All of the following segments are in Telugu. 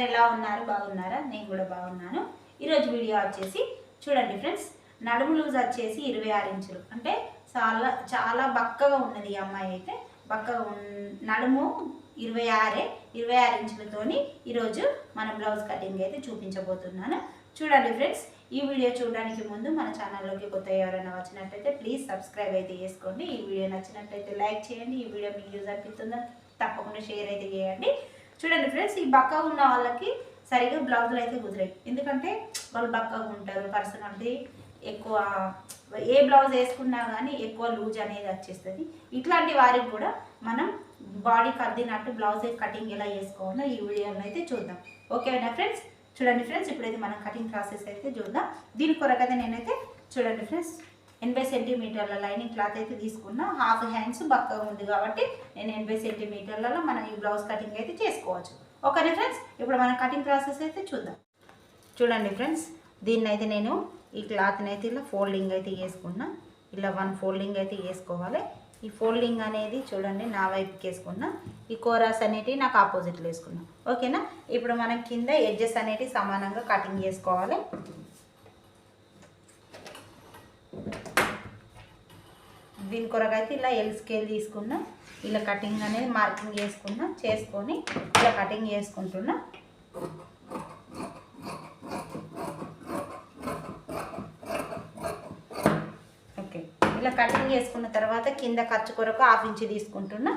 అందరు ఎలా ఉన్నారు బాగున్నారా? నేను కూడా బాగున్నాను. ఈరోజు వీడియో వచ్చేసి చూడండి ఫ్రెండ్స్ నడుము లూజ్ వచ్చేసి ఇరవై ఆరు ఇంచులు. అంటే చాలా చాలా బక్కగా ఉన్నది ఈ అమ్మాయి అయితే. బక్కగా ఉన్- నడుము ఇరవై ఆరే ఇరవై ఆరు ఇంచులతోని ఈరోజు మన బ్లౌజ్ కటింగ్ అయితే చూపించబోతున్నాను. చూడండి ఫ్రెండ్స్ ఈ వీడియో చూడడానికి ముందు మన ఛానల్లోకి కొత్త ఎవరైనా వచ్చినట్టయితే ప్లీజ్ సబ్స్క్రైబ్ అయితే చేసుకోండి. ఈ వీడియో నచ్చినట్టయితే లైక్ చేయండి. ఈ వీడియో మీకు యూజ్ అనిపిస్తుందని తప్పకుండా షేర్ అయితే చేయండి. చూడండి ఫ్రెండ్స్ ఈ బక్కగా ఉన్న వాళ్ళకి సరిగా బ్లౌజులు అయితే కుదిరాయి ఎందుకంటే వాళ్ళు బక్కగా ఉంటారు పర్సనాలిటీ ఎక్కువ ఏ బ్లౌజ్ వేసుకున్నా కానీ ఎక్కువ లూజ్ అనేది వచ్చేస్తుంది. ఇట్లాంటి వారికి కూడా మనం బాడీ కద్దినట్టు బ్లౌజ్ కటింగ్ ఎలా చేసుకోవాలో ఈ వీడియోలో అయితే చూద్దాం. ఓకేనా ఫ్రెండ్స్? చూడండి ఫ్రెండ్స్ ఇప్పుడైతే మనం కటింగ్ ప్రాసెస్ అయితే చూద్దాం. దీని కొరకైతే నేనైతే చూడండి ఫ్రెండ్స్. ఎనభై సెంటీమీటర్ల లైనింగ్ క్లాత్ అయితే తీసుకున్నా. హాఫ్ హ్యాండ్స్ బక్కగా ఉంది కాబట్టి నేను ఎనభై సెంటీమీటర్లలో మనం ఈ బ్లౌజ్ కటింగ్ అయితే చేసుకోవచ్చు. ఓకేనా ఫ్రెండ్స్? ఇప్పుడు మనం కటింగ్ ప్రాసెస్ అయితే చూద్దాం. చూడండి ఫ్రెండ్స్ దీన్ని అయితే నేను ఈ క్లాత్ని అయితే ఇలా ఫోల్డింగ్ అయితే వేసుకున్నా ఇలా వన్ ఫోల్డింగ్ అయితే వేసుకోవాలి ఈ ఫోల్డింగ్ అనేది చూడండి నా వైపుకి వేసుకున్నా. ఈ కోరాస్ అనేటివి నాకు ఆపోజిట్లో వేసుకున్నా. ఓకేనా? ఇప్పుడు మనం కింద ఎడ్జెస్ అనేటివి సమానంగా కటింగ్ చేసుకోవాలి. దీని కొరకు అయితే ఇలా ఎల్ స్కేల్ తీసుకున్నా ఇలా కటింగ్ అనేది మార్కింగ్ చేసుకున్నా చేసుకొని ఇలా కటింగ్ చేసుకుంటున్నా. ఓకే. ఇలా కటింగ్ చేసుకున్న తర్వాత కింద ఖర్చు కొరకు హాఫ్ ఇంచ్ తీసుకుంటున్నా.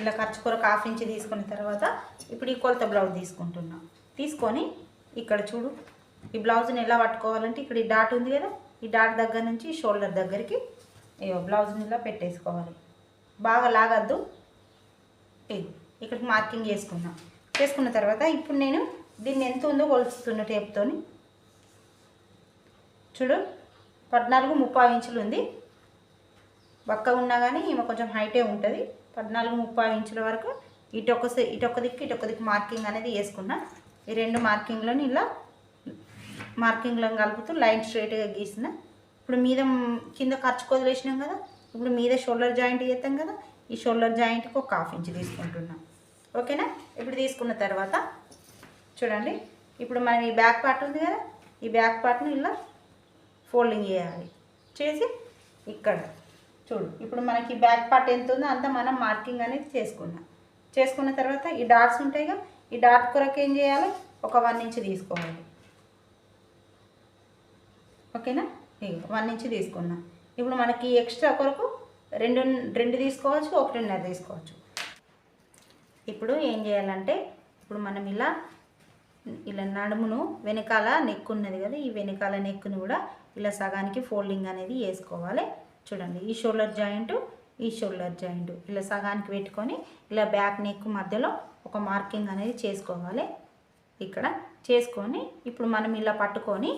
ఇలా ఖర్చు కొరకు హాఫ్ ఇంచ్ తీసుకున్న తర్వాత ఇప్పుడు ఈ కొలత బ్లౌజ్ తీసుకుంటున్నా. తీసుకొని ఇక్కడ చూడు. ఈ బ్లౌజ్ని ఎలా పట్టుకోవాలంటే ఇక్కడ ఈ డాట్ ఉంది కదా ఈ డాట్ దగ్గర నుంచి షోల్డర్ దగ్గరికి అయ్యో బ్లౌజ్ని ఇలా పెట్టేసుకోవాలి. బాగా లాగద్దు. ఇది ఇక్కడికి మార్కింగ్ చేసుకున్నా. చేసుకున్న తర్వాత ఇప్పుడు నేను దీన్ని ఎంత ఉందో కొలుస్తున్న టేప్తో చూడు పద్నాలుగు ముప్పై ఇంచులు ఉంది. బక్క ఉన్నా కానీ ఈమె కొంచెం హైటే ఉంటుంది. పద్నాలుగు ముప్పై ఇంచుల వరకు ఇటొక సై- ఇటొక దిక్కు ఇటొక దిక్కు మార్కింగ్ అనేది వేసుకున్నా ఈ రెండు మార్కింగ్లను ఇలా మార్కింగ్లను కలుపుతూ లైన్ స్ట్రైట్గా గీసిన. ఇప్పుడు మీద కింద ఖర్చు వదిలేసినాం కదా ఇప్పుడు మీద షోల్డర్ జాయింట్ చేస్తాం కదా ఈ షోల్డర్ జాయింట్కి ఒక హాఫ్ ఇంచ్ తీసుకుంటున్నాం. ఓకేనా? ఇప్పుడు తీసుకున్న తర్వాత చూడండి ఇప్పుడు మనం ఈ బ్యాక్ పార్ట్ ఉంది కదా ఈ బ్యాక్ పార్ట్ని ఇలా ఫోల్డింగ్ చేయాలి. చేసి ఇక్కడ చూడు ఇప్పుడు మనకి బ్యాక్ పార్ట్ ఎంత ఉందో అంత మనం మార్కింగ్ అనేది చేసుకున్నాం. చేసుకున్న తర్వాత ఈ డాట్స్ ఉంటాయిగా ఈ డాట్ కొరకు ఏం చేయాలి? ఒక వన్ ఇంచ్ తీసుకోవాలి. ఓకేనా? ఇగో వన్ ఇంచ్ తీసుకున్నా. ఇప్పుడు మనకి ఎక్స్ట్రా కొరకు రెండు రెండు తీసుకోవచ్చు ఒకటిన్నర తీసుకోవచ్చు. ఇప్పుడు ఏం చేయాలంటే ఇప్పుడు మనం ఇలా ఇలా నడుమును వెనకాల నెక్ ఉన్నది కదా ఈ వెనకాల నెక్ను కూడా ఇలా సగానికి ఫోల్డింగ్ అనేది వేసుకోవాలి చూడండి ఈ షోల్డర్ జాయింట్ ఈ షోల్డర్ జాయింట్. ఇలా సగానికి పెట్టుకొని ఇలా బ్యాక్ నెక్ మధ్యలో ఒక మార్కింగ్ అనేది చేసుకోవాలి. ఇక్కడ చేసుకొని ఇప్పుడు మనం ఇలా పట్టుకొని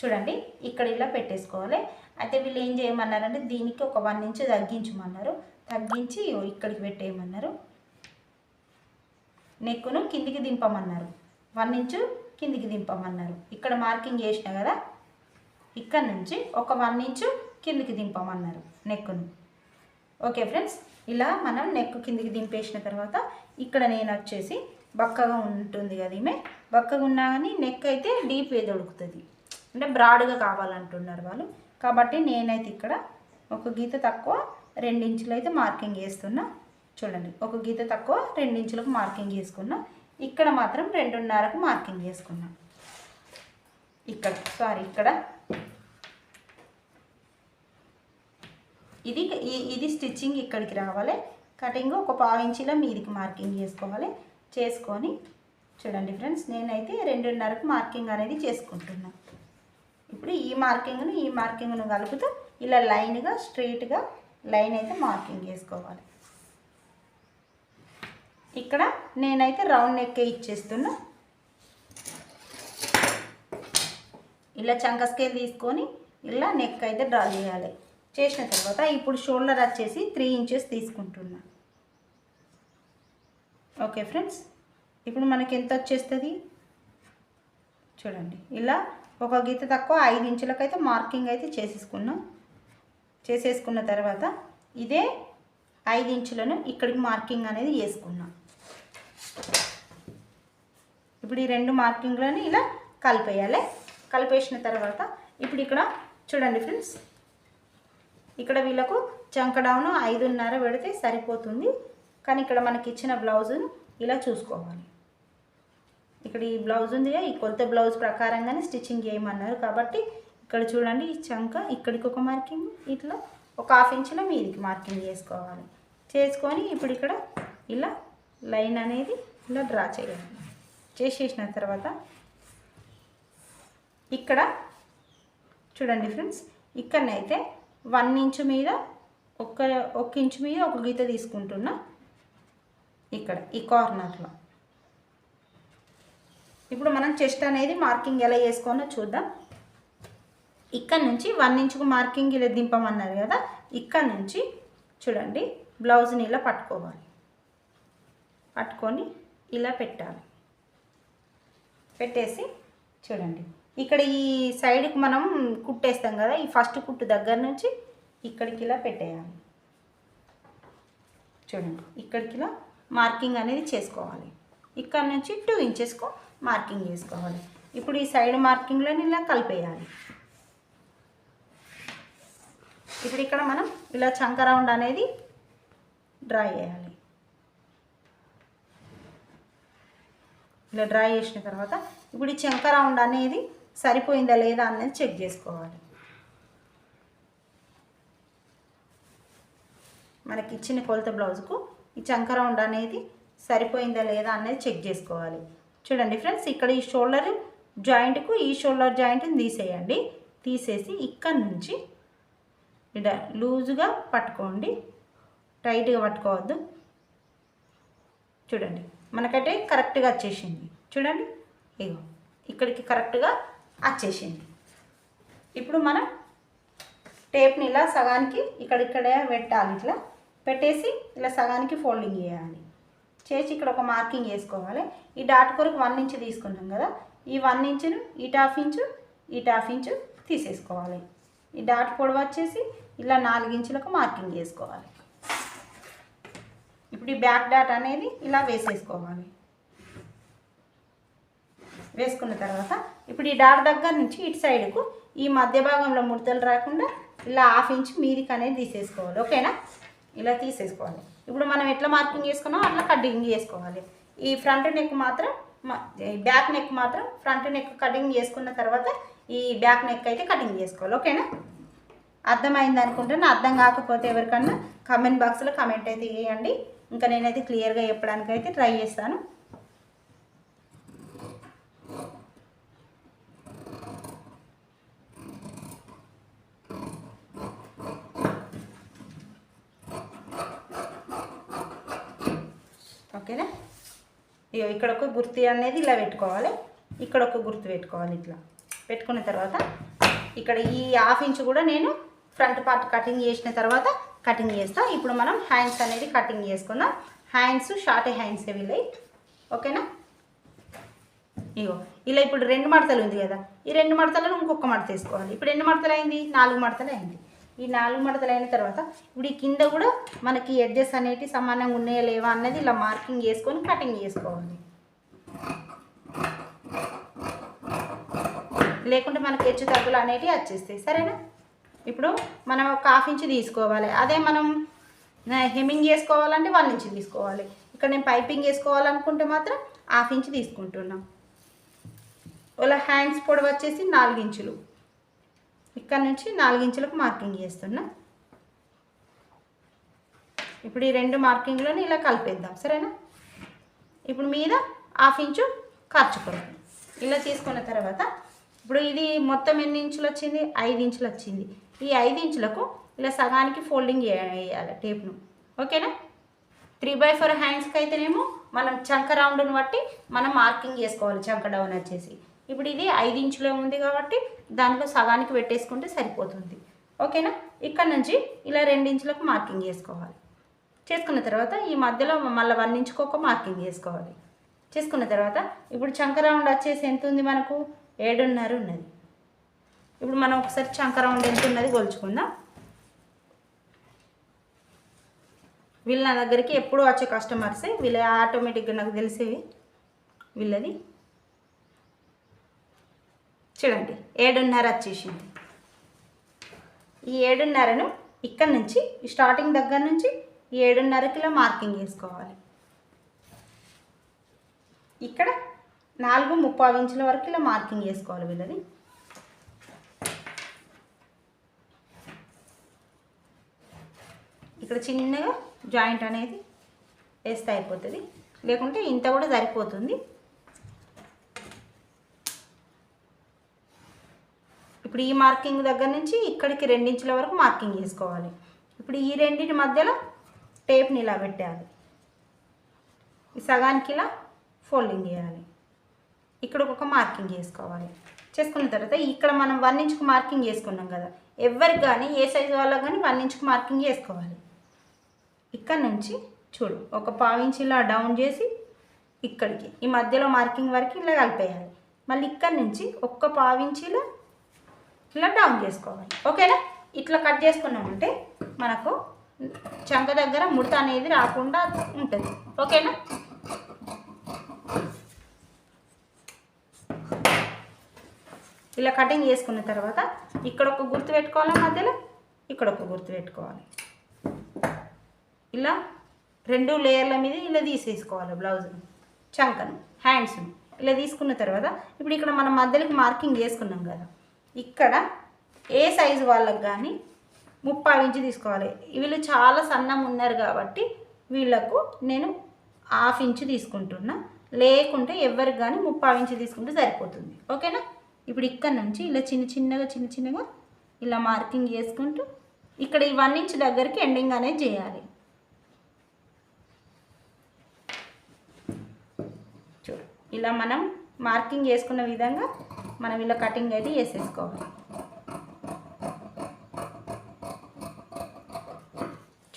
చూడండి ఇక్కడ ఇలా పెట్టేసుకోవాలి. అయితే వీళ్ళు ఏం చేయమన్నారంటే దీనికి ఒక వన్ ఇంచ్ తగ్గించమన్నారు. తగ్గించి ఇక్కడికి పెట్టేయమన్నారు. నెక్కును కిందికి దింపమన్నారు. వన్ ఇంచు కిందికి దింపమన్నారు. ఇక్కడ మార్కింగ్ చేసిన కదా ఇక్కడ నుంచి ఒక వన్ ఇంచు కిందికి దింపమన్నారు నెక్కును. ఓకే ఫ్రెండ్స్ ఇలా మనం నెక్ కిందికి దింపేసిన తర్వాత ఇక్కడ నేను వచ్చేసి బక్కగా ఉంటుంది కదా ఈమె. బక్కగా ఉన్నా కానీ నెక్ అయితే డీప్ దొరుకుతుంది అంటే బ్రాడ్గా కావాలంటున్నారు వాళ్ళు. కాబట్టి నేనైతే ఇక్కడ ఒక గీత తక్కువ రెండించులు అయితే మార్కింగ్ వేస్తున్నా చూడండి ఒక గీత తక్కువ రెండించులకు మార్కింగ్ చేసుకున్నా. ఇక్కడ మాత్రం రెండున్నరకు మార్కింగ్ చేసుకున్నా. ఇక్కడ సారీ ఇక్కడ. ఇది ఇది స్టిచ్చింగ్ ఇక్కడికి రావాలి. కటింగ్ ఒక పావు మీదికి మార్కింగ్ చేసుకోవాలి. చేసుకొని చూడండి ఫ్రెండ్స్ నేనైతే రెండున్నరకు మార్కింగ్ అనేది చేసుకుంటున్నాను ఇప్పుడు ఈ మార్కింగ్ను ఈ మార్కింగ్ను కలుపుతూ ఇలా లైన్గా స్ట్రైట్గా లైన్ అయితే మార్కింగ్ చేసుకోవాలి. ఇక్కడ నేనైతే రౌండ్ నెక్కే ఇచ్చేస్తున్నా. ఇలా చంక స్కేల్ తీసుకొని ఇలా నెక్ అయితే డ్రా చేయాలి. చేసిన తర్వాత ఇప్పుడు షోల్డర్ వచ్చేసి త్రీ ఇంచెస్ తీసుకుంటున్నా. ఓకే ఫ్రెండ్స్ ఇప్పుడు మనకి ఎంత వచ్చేస్తుంది? చూడండి ఇలా ఒక గీత తక్కువ ఐదు ఇంచులకైతే మార్కింగ్ అయితే చేసేసుకున్నాం. చేసేసుకున్న తర్వాత ఇదే ఐదు ఇంచులను ఇక్కడికి మార్కింగ్ అనేది వేసుకున్నాం ఇప్పుడు ఈ రెండు మార్కింగ్లను ఇలా కలిపేయాలి. కలిపేసిన తర్వాత ఇప్పుడు ఇక్కడ చూడండి ఫ్రెండ్స్ ఇక్కడ వీళ్ళకు చంక డౌన్ ఐదున్నర పెడితే సరిపోతుంది. కానీ ఇక్కడ మనకి ఇచ్చిన బ్లౌజును ఇలా చూసుకోవాలి. ఇక్కడ ఈ బ్లౌజ్ ఉంది ఈ కొలత బ్లౌజ్ ప్రకారంగానే స్టిచ్చింగ్ చేయమన్నారు. కాబట్టి ఇక్కడ చూడండి ఈ చంక ఇక్కడికి ఒక మార్కింగ్ ఇట్లా ఒక హాఫ్ ఇంచులో మీదికి మార్కింగ్ చేసుకోవాలి. చేసుకొని ఇప్పుడు ఇక్కడ ఇలా లైన్ అనేది ఇలా డ్రా చేయాలి చేసేసిన తర్వాత ఇక్కడ చూడండి ఫ్రెండ్స్ ఇక్కడనైతే వన్ ఇంచు మీద ఒక్క ఒక్క ఇంచు మీద ఒక గీత తీసుకుంటున్నా. ఇక్కడ ఈ కార్నర్లో ఇప్పుడు మనం చెస్ట్ అనేది మార్కింగ్ ఎలా చేసుకోనో చూద్దాం. ఇక్కడ నుంచి వన్ ఇంచుకు మార్కింగ్ ఇలా దింపమన్నారు కదా ఇక్కడ నుంచి చూడండి బ్లౌజ్ని ఇలా పట్టుకోవాలి. పట్టుకొని ఇలా పెట్టాలి. పెట్టేసి చూడండి. ఇక్కడ ఈ సైడ్కి మనం కుట్టేస్తాం కదా ఈ ఫస్ట్ కుట్టు దగ్గర నుంచి ఇక్కడికి ఇలా పెట్టేయాలి. చూడండి ఇక్కడికి ఇలా మార్కింగ్ అనేది చేసుకోవాలి. ఇక్కడ నుంచి టూ ఇంచెస్కు మార్కింగ్ చేసుకోవాలి. ఇప్పుడు ఈ సైడ్ మార్కింగ్లో ఇలా కలిపేయాలి. ఇప్పుడు ఇక్కడ మనం ఇలా చంక రౌండ్ అనేది డ్రా చేయాలి. ఇలా డ్రా చేసిన తర్వాత ఇప్పుడు ఈ చంక రౌండ్ అనేది సరిపోయిందా లేదా అనేది చెక్ చేసుకోవాలి. మనకి ఇచ్చిన కొలత బ్లౌజ్కు ఈ చంక రౌండ్ అనేది సరిపోయిందా లేదా అనేది చెక్ చేసుకోవాలి. చూడండి ఫ్రెండ్స్ ఇక్కడ ఈ షోల్డర్ జాయింట్కు ఈ షోల్డర్ జాయింట్ని తీసేయండి. తీసేసి ఇక్కడ నుంచి ఇలా లూజుగా పట్టుకోండి. టైట్గా పట్టుకోవద్దు. చూడండి మనకైతే కరెక్ట్గా వచ్చేసింది. చూడండి ఇగో ఇక్కడికి కరెక్ట్గా వచ్చేసింది. ఇప్పుడు మనం టేప్ని ఇలా సగానికి ఇక్కడిక్కడే పెట్టాలి. ఇట్లా పెట్టేసి ఇలా సగానికి ఫోల్డింగ్ చేయాలి. చేసి ఇక్కడ ఒక మార్కింగ్ వేసుకోవాలి. ఈ డాట్ కొరకు వన్ ఇంచ్ తీసుకున్నాం కదా. ఈ వన్ ఇంచును ఇటు హాఫ్ ఇంచు ఇటు హాఫ్ ఇంచు తీసేసుకోవాలి. ఈ డాట్ పొడవు వచ్చేసి ఇలా నాలుగు ఇంచులకు మార్కింగ్ చేసుకోవాలి ఇప్పుడు ఈ బ్యాక్ డాట్ అనేది ఇలా వేసేసుకోవాలి. వేసుకున్న తర్వాత ఇప్పుడు ఈ డాట్ దగ్గర నుంచి ఇటు సైడ్కు ఈ మధ్య భాగంలో ముడతలు రాకుండా ఇలా హాఫ్ ఇంచ్ మీదికి అనేది తీసేసుకోవాలి. ఓకేనా? ఇలా తీసేసుకోవాలి. ఇప్పుడు మనం ఎట్లా మార్కింగ్ చేసుకున్నామో అట్లా కటింగ్ చేసుకోవాలి. ఈ ఫ్రంట్ నెక్ మాత్రం బ్యాక్ నెక్ మాత్రం ఫ్రంట్ నెక్ కటింగ్ చేసుకున్న తర్వాత ఈ బ్యాక్ నెక్ అయితే కటింగ్ చేసుకోవాలి. ఓకేనా? అర్థమైంది అనుకుంటున్నా? అర్థం కాకపోతే ఎవరికన్నా కమెంట్ బాక్స్లో కమెంట్ అయితే వేయండి ఇంకా నేనైతే క్లియర్గా చెప్పడానికి అయితే ట్రై చేస్తాను. ఓకేనా? ఇగో ఇక్కడ ఒక గుర్తు అనేది ఇలా పెట్టుకోవాలి. ఇక్కడ ఒక గుర్తు పెట్టుకోవాలి ఇట్లా. పెట్టుకున్న తర్వాత ఇక్కడ ఈ హాఫ్ ఇంచ్ కూడా నేను ఫ్రంట్ పార్ట్ కటింగ్ చేసిన తర్వాత కటింగ్ చేస్తా. ఇప్పుడు మనం హ్యాండ్స్ అనేది కటింగ్ చేసుకుందాం. హ్యాండ్స్ షార్ట్ హ్యాండ్స్ వీళ్ళై ఓకేనా? ఇగో ఇలా ఇప్పుడు రెండు మడతలు ఉంది కదా. ఈ రెండు మడతలను ఇంకొక మడత వేసుకోవాలి. ఇప్పుడు ఎన్ని మడతలు అయింది? నాలుగు మడతలు అయింది. ఈ నాలుగు మడతలు అయిన తర్వాత ఇప్పుడు ఈ కింద కూడా మనకి ఎడ్జెస్ అనేటివి సమానంగా ఉన్నాయా లేవా అన్నది ఇలా మార్కింగ్ చేసుకొని కటింగ్ చేసుకోవాలి. లేకుంటే మనకి హెచ్చు తగ్గులు అనేటివి వచ్చేస్తాయి. సరేనా? ఇప్పుడు మనం ఒక హాఫ్ ఇంచ్ తీసుకోవాలి. అదే మనం హెమ్మింగ్ చేసుకోవాలంటే వన్ ఇంచ్ తీసుకోవాలి. ఇక్కడ నేను పైపింగ్ వేసుకోవాలనుకుంటే మాత్రం హాఫ్ ఇంచ్ తీసుకుంటున్నాం. ఇలా హ్యాండ్స్ పొడవు వచ్చేసి నాలుగు ఇంచులు. ఇక్కడ నుంచి నాలుగించులకు మార్కింగ్ చేస్తున్నా. ఇప్పుడు ఈ రెండు మార్కింగ్లను ఇలా కలిపేద్దాం సరేనా? ఇప్పుడు మీద హాఫ్ ఇంచు ఖర్చుకోండి ఇలా తీసుకున్న తర్వాత ఇప్పుడు ఇది మొత్తం ఎన్ని ఇంచులు వచ్చింది? ఐదు ఇంచులు వచ్చింది. ఈ ఐదు ఇంచులకు ఇలా సగానికి ఫోల్డింగ్ వేయాలి టేప్ను. ఓకేనా? త్రీ బై ఫోర్ హ్యాండ్స్కి అయితేనేమో మనం చంక రౌండ్ని బట్టి మనం మార్కింగ్ చేసుకోవాలి చంక డౌన్ వచ్చేసి. ఇప్పుడు ఇది ఐదు ఇంచులో ఉంది కాబట్టి దాంట్లో సగానికి పెట్టేసుకుంటే సరిపోతుంది. ఓకేనా? ఇక్కడ నుంచి ఇలా రెండు ఇంచులకు మార్కింగ్ చేసుకోవాలి. చేసుకున్న తర్వాత ఈ మధ్యలో మళ్ళీ వన్ ఇంచుకు ఒక మార్కింగ్ చేసుకోవాలి. చేసుకున్న తర్వాత ఇప్పుడు చంక రౌండ్ వచ్చేసి ఎంత ఉంది మనకు? ఏడున్నర ఉన్నది. ఇప్పుడు మనం ఒకసారి చంక రౌండ్ ఎంత ఉన్నది కొలుచుకుందాం. వీళ్ళు నా దగ్గరికి ఎప్పుడు వచ్చే కస్టమర్సే వీళ్ళ ఆటోమేటిక్గా నాకు తెలిసేవి. వీళ్ళది. చూడండి ఏడున్నర వచ్చేసింది. ఈ ఏడున్నరను ఇక్కడ నుంచి ఈ స్టార్టింగ్ దగ్గర నుంచి ఏడున్నర ఏడున్నరకి ఇలా మార్కింగ్ చేసుకోవాలి. ఇక్కడ నాలుగు ముప్పై ఇంచుల వరకు ఇలా మార్కింగ్ చేసుకోవాలి వీళ్ళది ఇక్కడ చిన్నగా జాయింట్ అనేది వేస్తే అయిపోతుంది. లేకుంటే ఇంత కూడా సరిపోతుంది. ఇప్పుడు ఈ మార్కింగ్ దగ్గర నుంచి ఇక్కడికి రెండించుల వరకు మార్కింగ్ చేసుకోవాలి. ఇప్పుడు ఈ రెండింటి మధ్యలో టేప్ని ఇలా పెట్టాలి ఈ సగానికి ఇలా ఫోల్డింగ్ చేయాలి. ఇక్కడ ఒక మార్కింగ్ చేసుకోవాలి. చేసుకున్న తర్వాత ఇక్కడ మనం వన్ ఇంచుకు మార్కింగ్ చేసుకున్నాం కదా ఎవరికి కానీ ఏ సైజు వాళ్ళకి కానీ వన్ ఇంచుకు మార్కింగ్ చేసుకోవాలి. ఇక్కడ నుంచి చూడు ఒక పావించి ఇలా డౌన్ చేసి ఇక్కడికి ఈ మధ్యలో మార్కింగ్ వరకు ఇలా కలిపేయాలి. మళ్ళీ ఇక్కడ నుంచి ఒక్క పావించిలో ఇలా డౌన్ చేసుకోవాలి. ఓకేనా? ఇట్లా కట్ చేసుకున్నామంటే మనకు చంక దగ్గర ముడత అనేది రాకుండా ఉంటుంది. ఓకేనా? ఇలా కటింగ్ చేసుకున్న తర్వాత ఇక్కడ ఒక గుర్తు పెట్టుకోవాలి మధ్యలో? ఇక్కడ ఒక గుర్తు పెట్టుకోవాలి. ఇలా రెండు లేయర్ల మీద ఇలా తీసేసుకోవాలి బ్లౌజ్ని చంకను హ్యాండ్స్ను ఇలా తీసుకున్న తర్వాత ఇప్పుడు ఇక్కడ మనం మధ్యలోకి మార్కింగ్ చేసుకున్నాం కదా. ఇక్కడ ఏ సైజు వాళ్ళకి కానీ ముప్పై ఇంచు తీసుకోవాలి. వీళ్ళు చాలా సన్నం ఉన్నారు కాబట్టి వీళ్ళకు నేను హాఫ్ ఇంచు తీసుకుంటున్నా. లేకుంటే ఎవరికి కానీ ముప్పై ఇంచు తీసుకుంటే సరిపోతుంది. ఓకేనా? ఇప్పుడు ఇక్కడ నుంచి ఇలా చిన్న చిన్నగా చిన్న చిన్నగా ఇలా మార్కింగ్ చేసుకుంటూ ఇక్కడ ఈ వన్ ఇంచ్ దగ్గరికి ఎండింగ్ అనేది చేయాలి. చూడు ఇలా మనం మార్కింగ్ చేసుకున్న విధంగా మనం ఇలా కటింగ్ అయితే వేసేసుకోవాలి.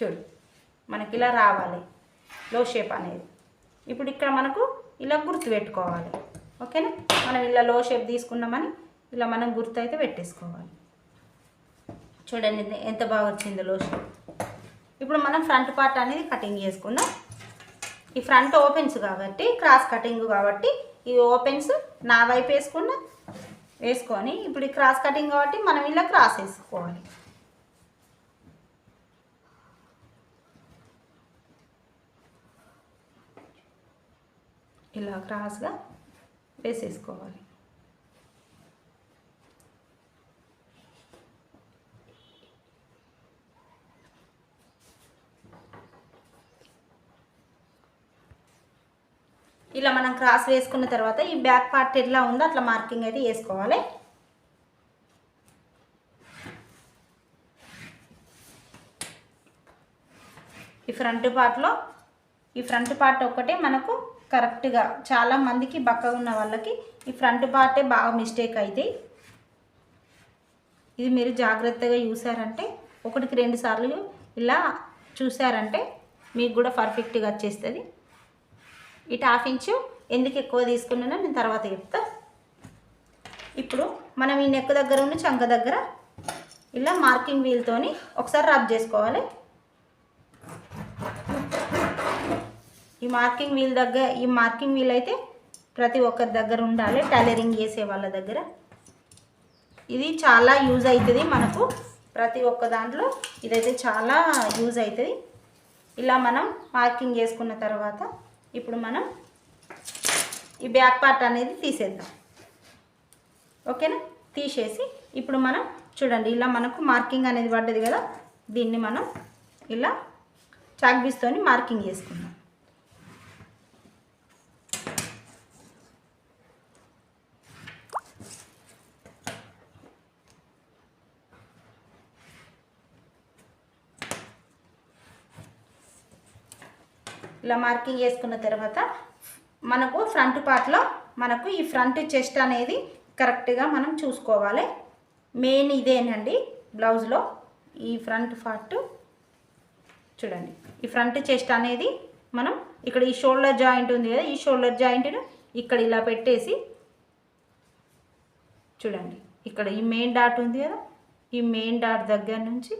చూడు మనకి ఇలా రావాలి లో షేప్ అనేది. ఇప్పుడు ఇక్కడ మనకు ఇలా గుర్తు పెట్టుకోవాలి. ఓకేనా? మనం ఇలా లో షేప్ తీసుకున్నామని ఇలా మనం గుర్తు అయితే పెట్టేసుకోవాలి. చూడండి ఎంత- బాగా వచ్చిందో లో షేప్ ఇప్పుడు మనం ఫ్రంట్ పార్ట్ అనేది కటింగ్ చేసుకుందాం. ఈ ఫ్రంట్ ఓపెన్స్ కాబట్టి క్రాస్ కటింగ్ కాబట్టి ఈ ఓపెన్స్ నా వైపు వేసుకున్నా వేసుకొని ఇప్పుడు క్రాస్ కటింగ్ కాబట్టి మనం ఇలా క్రాస్ వేసుకోవాలి. ఇలా క్రాస్గా వేసేసుకోవాలి. ఇలా మనం క్రాస్ వేసుకున్న తర్వాత ఈ బ్యాక్ పార్ట్ ఎట్లా ఉందో అట్లా మార్కింగ్ అయితే వేసుకోవాలి. ఈ ఫ్రంట్ పార్ట్లో ఈ ఫ్రంట్ పార్ట్ ఒక్కటే మనకు కరెక్ట్గా చాలా మందికి బక్కగా ఉన్న వాళ్ళకి ఈ ఫ్రంట్ పార్టే బాగా మిస్టేక్ అవుతాయి ఇది మీరు జాగ్రత్తగా చూసారంటే ఒకటికి రెండు సార్లు ఇలా చూసారంటే మీకు కూడా పర్ఫెక్ట్గా వచ్చేస్తుంది. ఇటు హాఫ్ ఇంచు ఎందుకు ఎక్కువ తీసుకున్నానో నేను తర్వాత చెప్తా. ఇప్పుడు మనం ఈ నెక్ దగ్గర ఉన్న చంక దగ్గర ఇలా మార్కింగ్ వీల్తోని ఒకసారి రబ్ చేసుకోవాలి. ఈ మార్కింగ్ వీల్ దగ్గర ఈ మార్కింగ్ వీల్ అయితే ప్రతి ఒక్కరి దగ్గర ఉండాలి టైలరింగ్ చేసే వాళ్ళ దగ్గర. ఇది చాలా యూజ్ అవుతుంది మనకు. ప్రతి ఒక్క దాంట్లో ఇదైతే చాలా యూజ్ అవుతుంది ఇలా మనం మార్కింగ్ చేసుకున్న తర్వాత ఇప్పుడు మనం ఈ బ్యాక్ పార్ట్ అనేది తీసేద్దాం. ఓకేనా? తీసేసి ఇప్పుడు మనం చూడండి ఇలా మనకు మార్కింగ్ అనేది పడ్డది కదా? దీన్ని మనం ఇలా చాక్బీస్తోని మార్కింగ్ చేసుకుందాం. ఇలా మార్కింగ్ చేసుకున్న తర్వాత మనకు ఫ్రంట్ పార్ట్లో మనకు ఈ ఫ్రంట్ చెస్ట్ అనేది కరెక్ట్గా మనం చూసుకోవాలి. మెయిన్ ఇదేనండి బ్లౌజ్లో. ఈ ఫ్రంట్ పార్ట్ చూడండి. ఈ ఫ్రంట్ చెస్ట్ అనేది మనం ఇక్కడ ఈ షోల్డర్ జాయింట్ ఉంది కదా ఈ షోల్డర్ జాయింట్ను ఇక్కడ ఇలా పెట్టేసి చూడండి. ఇక్కడ ఈ మెయిన్ డాట్ ఉంది కదా ఈ మెయిన్ డాట్ దగ్గర నుంచి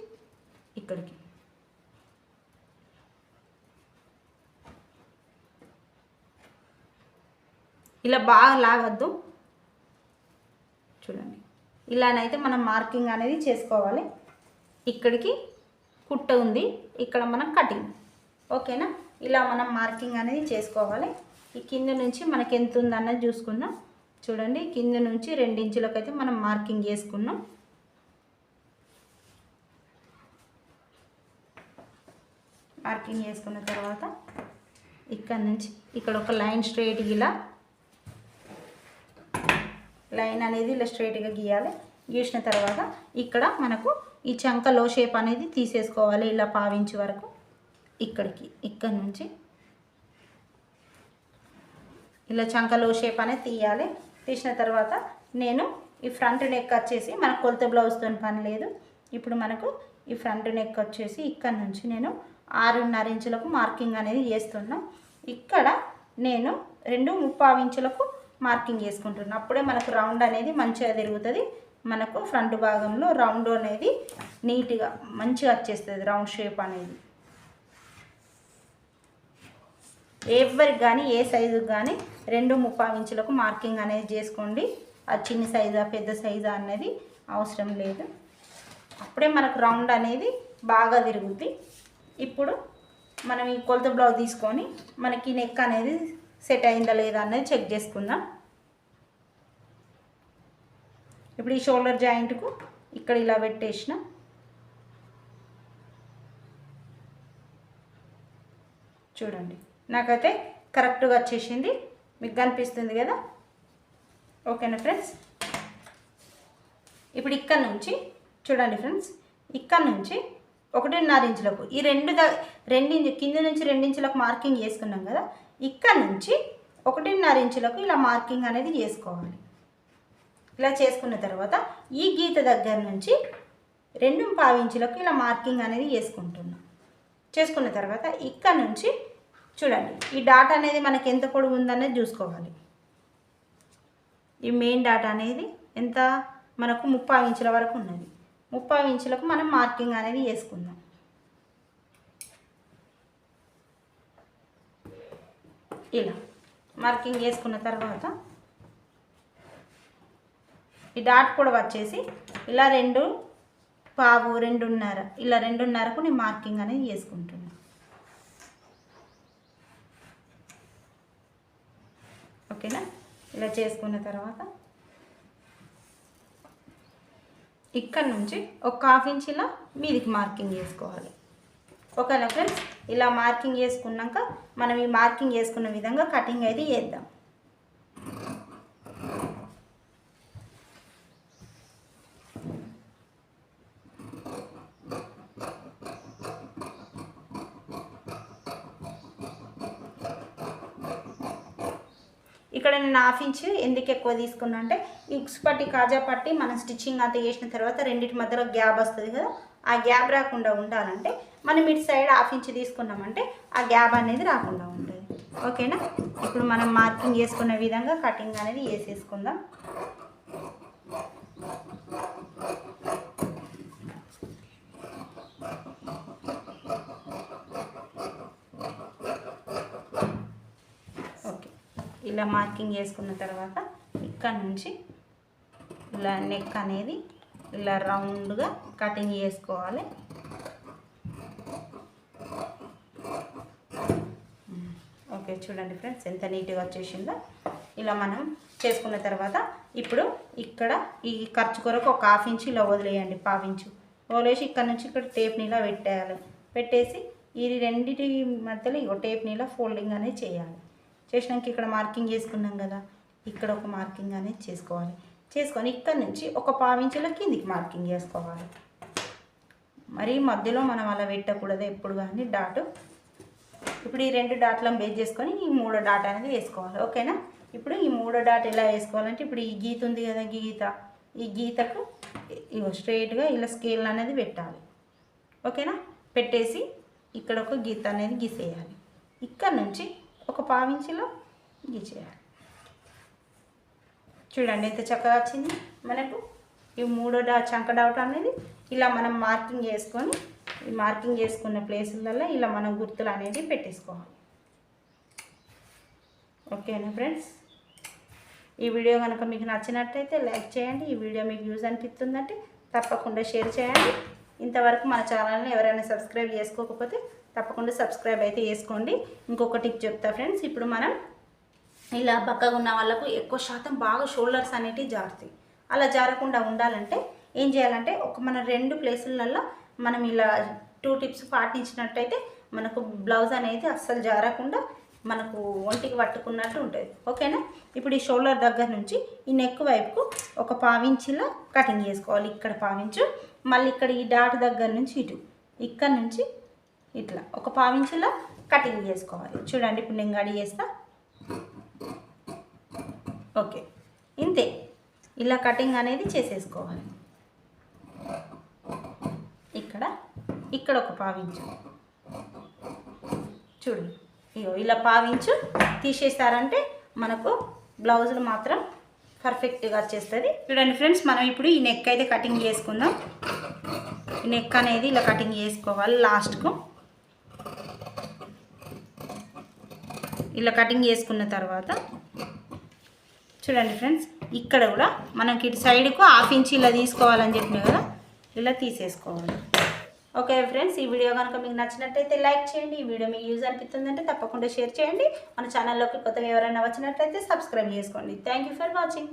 ఇక్కడికి. ఇలా బాగా లాగద్దు. చూడండి. ఇలానైతే మనం మార్కింగ్ అనేది చేసుకోవాలి. ఇక్కడికి కుట్ట ఉంది. ఇక్కడ మనం కటింగ్. ఓకేనా? ఇలా మనం మార్కింగ్ అనేది చేసుకోవాలి. ఈ కింద నుంచి మనకి ఎంత ఉందన్నది చూసుకుందాం. చూడండి కింద నుంచి రెండించులకు అయితే మనం మార్కింగ్ చేసుకున్నాం. మార్కింగ్ చేసుకున్న తర్వాత ఇక్కడ నుంచి ఇక్కడ ఒక లైన్ స్ట్రైట్ ఇలా లైన్ అనేది ఇలా స్ట్రైట్గా గీయాలి. గీసిన తర్వాత ఇక్కడ మనకు ఈ చంక లో షేప్ అనేది తీసేసుకోవాలి ఇలా పావించి వరకు. ఇక్కడికి ఇక్కడ నుంచి. ఇలా చంక లో షేప్ అనేది తీయాలి. తీసిన తర్వాత నేను ఈ ఫ్రంట్ నెక్ వచ్చేసి మనకు కొలత బ్లౌజ్తో పని లేదు. ఇప్పుడు మనకు ఈ ఫ్రంట్ నెక్ వచ్చేసి ఇక్కడ నుంచి నేను ఆరున్నర ఇంచులకు మార్కింగ్ అనేది చేస్తున్నాం. ఇక్కడ నేను రెండు ముప్పావు ఇంచులకు మార్కింగ్ చేసుకుంటున్నాం. అప్పుడే మనకు రౌండ్ అనేది మంచిగా తిరుగుతుంది. మనకు ఫ్రంట్ భాగంలో రౌండ్ అనేది నీట్గా మంచిగా వచ్చేస్తుంది రౌండ్ షేప్ అనేది. ఎవరికి కానీ ఏ సైజుకి కానీ రెండు ముప్పై ఇంచులకు మార్కింగ్ అనేది చేసుకోండి. అది చిన్న సైజా పెద్ద సైజా అనేది అవసరం లేదు. అప్పుడే మనకు రౌండ్ అనేది బాగా తిరుగుద్ది. ఇప్పుడు మనం ఈ కొలత బ్లౌజ్ తీసుకొని మనకి నెక్ అనేది సెట్ అయిందా లేదా అనేది చెక్ చేసుకుందాం. ఇప్పుడు ఈ షోల్డర్ జాయింట్కు ఇక్కడ ఇలా పెట్టేసిన. చూడండి నాకైతే కరెక్ట్గా వచ్చేసింది. మీకు కనిపిస్తుంది కదా? ఓకేనా ఫ్రెండ్స్ ఇప్పుడు ఇక్కడ నుంచి చూడండి ఫ్రెండ్స్ ఇక్కడ నుంచి ఒకటిన్నర ఇంచులకు ఈ రెండు ద రెండించు కింద నుంచి రెండించులకు మార్కింగ్ చేసుకున్నాం కదా? ఇక్కడ నుంచి ఒకటిన్నర ఇంచులకు ఇలా మార్కింగ్ అనేది చేసుకోవాలి. ఇలా చేసుకున్న తర్వాత ఈ గీత దగ్గర నుంచి రెండు పావించులకు ఇలా మార్కింగ్ అనేది చేసుకుంటున్నాం. చేసుకున్న తర్వాత ఇక్కడ నుంచి చూడండి ఈ డాట్ అనేది మనకి ఎంత పొడుగు ఉందనేది చూసుకోవాలి. ఈ మెయిన్ డాట్ అనేది ఎంత? మనకు ముప్పై ఇంచుల వరకు ఉన్నది. ముప్పై ఇంచులకు మనం మార్కింగ్ అనేది చేసుకుందాం. ఇలా మార్కింగ్ చేసుకున్న తర్వాత ఈ డాట్ కూడా వచ్చేసి ఇలా రెండు పావు రెండున్నర ఇలా రెండున్నరకు నేను మార్కింగ్ అనేది చేసుకుంటున్నాను ఓకేనా? ఇలా చేసుకున్న తర్వాత ఇక్కడ నుంచి ఒక హాఫ్ ఇంచ్ ఇలా మీదికి మార్కింగ్ చేసుకోవాలి. ఓకేనా ఫ్రెండ్స్? ఇలా మార్కింగ్ చేసుకున్నాక మనం ఈ మార్కింగ్ చేసుకున్న విధంగా కటింగ్ అయితే చేద్దాం. ఇక్కడ నేను హాఫ్ ఇంచ్ ఎందుకు ఎక్కువ తీసుకున్నా అంటే ఇక్స్ ఉక్స్ పట్టి కాజా పట్టి మనం స్టిచ్చింగ్ అంతా చేసిన తర్వాత రెండింటి మధ్యలో గ్యాప్ వస్తుంది కదా ఆ గ్యాప్ రాకుండా ఉండాలంటే మనం ఇటు సైడ్ హాఫ్ ఇంచ్ తీసుకున్నామంటే ఆ గ్యాప్ అనేది రాకుండా ఉంటుంది. ఓకేనా? ఇప్పుడు మనం మార్కింగ్ చేసుకున్న విధంగా కటింగ్ అనేది వేసేసుకుందాం ఓకే. ఇలా మార్కింగ్ చేసుకున్న తర్వాత ఇక్కడ నుంచి ఇలా నెక్ అనేది ఇలా రౌండ్గా కటింగ్ చేసుకోవాలి. ఓకే చూడండి ఫ్రెండ్స్ ఎంత నీట్గా వచ్చేసిందో. ఇలా మనం చేసుకున్న తర్వాత ఇప్పుడు ఇక్కడ ఈ ఖర్చు కొరకు ఒక హాఫ్ ఇంచ్ ఇలా వదిలేయండి పావించు వదిలేసి ఇక్కడ నుంచి ఇక్కడ టేప్ని ఇలా పెట్టేయాలి. పెట్టేసి ఈ రెండింటి మధ్యలో ఇక టేప్ని ఇలా ఫోల్డింగ్ అనేది చేయాలి. చేసినాక ఇక్కడ మార్కింగ్ చేసుకున్నాం కదా ఇక్కడ ఒక మార్కింగ్ అనేది చేసుకోవాలి. చేసుకొని ఇక్కడ నుంచి ఒక పావించుల కిందికి మార్కింగ్ చేసుకోవాలి. మరి మధ్యలో మనం అలా పెట్టకూడదు ఎప్పుడు కానీ డాటు ఇప్పుడు ఈ రెండు డాట్లను బేస్ చేసుకొని ఈ మూడో డాట్ అనేది వేసుకోవాలి. ఓకేనా? ఇప్పుడు ఈ మూడో డాట్ ఎలా వేసుకోవాలంటే ఇప్పుడు ఈ గీత ఉంది కదా గీత. ఈ గీతకు స్ట్రైట్గా ఇలా స్కేల్ అనేది పెట్టాలి. ఓకేనా? పెట్టేసి ఇక్కడ ఒక గీత అనేది గీసేయాలి. ఇక్కడ నుంచి ఒక పావించిలో గీచేయాలి చూడండి ఎంత చక్కగా వచ్చింది. మనకు ఈ మూడో డా చంక డౌట్ అనేది ఇలా మనం మార్కింగ్ చేసుకొని ఈ మార్కింగ్ చేసుకున్న ప్లేసులలో ఇలా మనం గుర్తులు అనేది పెట్టేసుకోవాలి. ఓకేనా ఫ్రెండ్స్? ఈ వీడియో కనుక మీకు నచ్చినట్టయితే లైక్ చేయండి. ఈ వీడియో మీకు యూజ్ అనిపిస్తుందంటే తప్పకుండా షేర్ చేయండి. ఇంతవరకు మన ఛానల్ని ఎవరైనా సబ్స్క్రైబ్ చేసుకోకపోతే తప్పకుండా సబ్స్క్రైబ్ అయితే చేసుకోండి. ఇంకొక టిప్ చెప్తా ఫ్రెండ్స్. ఇప్పుడు మనం ఇలా బక్కగా ఉన్న వాళ్ళకు ఎక్కువ శాతం బాగా షోల్డర్స్ అనేటివి జారుతాయి. అలా జారకుండా ఉండాలంటే ఏం చేయాలంటే ఒక మన రెండు ప్లేసులలో మనం ఇలా టూ టిప్స్ పాటించినట్టయితే మనకు బ్లౌజ్ అనేది అస్సలు జారకుండా మనకు ఒంటికి పట్టుకున్నట్టు ఉంటుంది. ఓకేనా? ఇప్పుడు ఈ షోల్డర్ దగ్గర నుంచి ఈ నెక్ వైపుకు ఒక పావించిలా కటింగ్ చేసుకోవాలి. ఇక్కడ పావించు మళ్ళీ ఇక్కడ ఈ డాట్ దగ్గర నుంచి ఇటు ఇక్కడ నుంచి ఇట్లా ఒక పావించిలా కటింగ్ చేసుకోవాలి. చూడండి ఇప్పుడు నేను గడి చేస్తా. ఓకే ఇంతే. ఇలా కటింగ్ అనేది చేసేసుకోవాలి. ఇక్కడ ఇక్కడ ఒక పావించు. చూడు ఇగో ఇలా పావించు తీసేస్తారంటే మనకు బ్లౌజులు మాత్రం పర్ఫెక్ట్గా వచ్చేస్తుంది చూడండి ఫ్రెండ్స్ మనం ఇప్పుడు ఈ నెక్ అయితే కటింగ్ చేసుకుందాం. ఈ నెక్ అనేది ఇలా కటింగ్ చేసుకోవాలి లాస్ట్కు ఇలా కటింగ్ చేసుకున్న తర్వాత చూడండి ఫ్రెండ్స్ ఇక్కడ కూడా మనకి ఇటు సైడ్కు హాఫ్ ఇంచ్ ఇలా తీసుకోవాలని చెప్పిన కదా ఇలా తీసేసుకోవాలి. ఓకే ఫ్రెండ్స్ ఈ వీడియో కనుక మీకు నచ్చినట్టయితే లైక్ చేయండి. ఈ వీడియో మీకు యూజ్ అనిపిస్తుందంటే తప్పకుండా షేర్ చేయండి. మన ఛానల్లోకి కొత్తగా ఎవరైనా వచ్చినట్టయితే సబ్స్క్రైబ్ చేసుకోండి. Thank you for watching